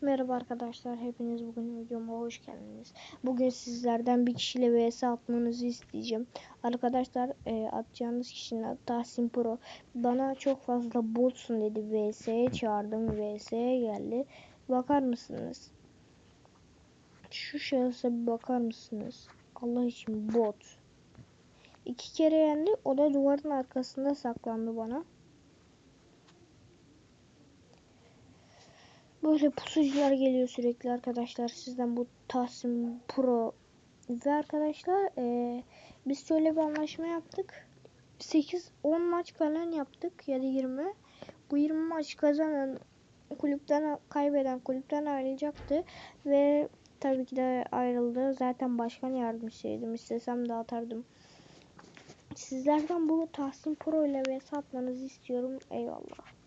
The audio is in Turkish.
Merhaba arkadaşlar, hepiniz bugün videoma hoş geldiniz. Bugün sizlerden bir kişiyle vs atmanızı isteyeceğim. Arkadaşlar e, atacağınız kişinin adı Tahsin Pro. Bana çok fazla botsun dedi, vs'ye çağırdım, vs'ye geldi. Bakar mısınız? Şu şahısa bir bakar mısınız? Allah için bot. İki kere yendi, o da duvarın arkasında saklandı bana. Böyle pusucular geliyor sürekli arkadaşlar. Sizden bu Tahsin Pro ve arkadaşlar e, biz şöyle bir anlaşma yaptık. 8-10 maç falan yaptık ya da 20. Bu 20 maç kazanan kulüpten kaybeden kulüpten ayrılacaktı ve tabii ki de ayrıldı. Zaten başkan yardımcısıydım. İstesem de atardım. Sizlerden bu Tahsin Pro ile ve satmanızı istiyorum. Eyvallah.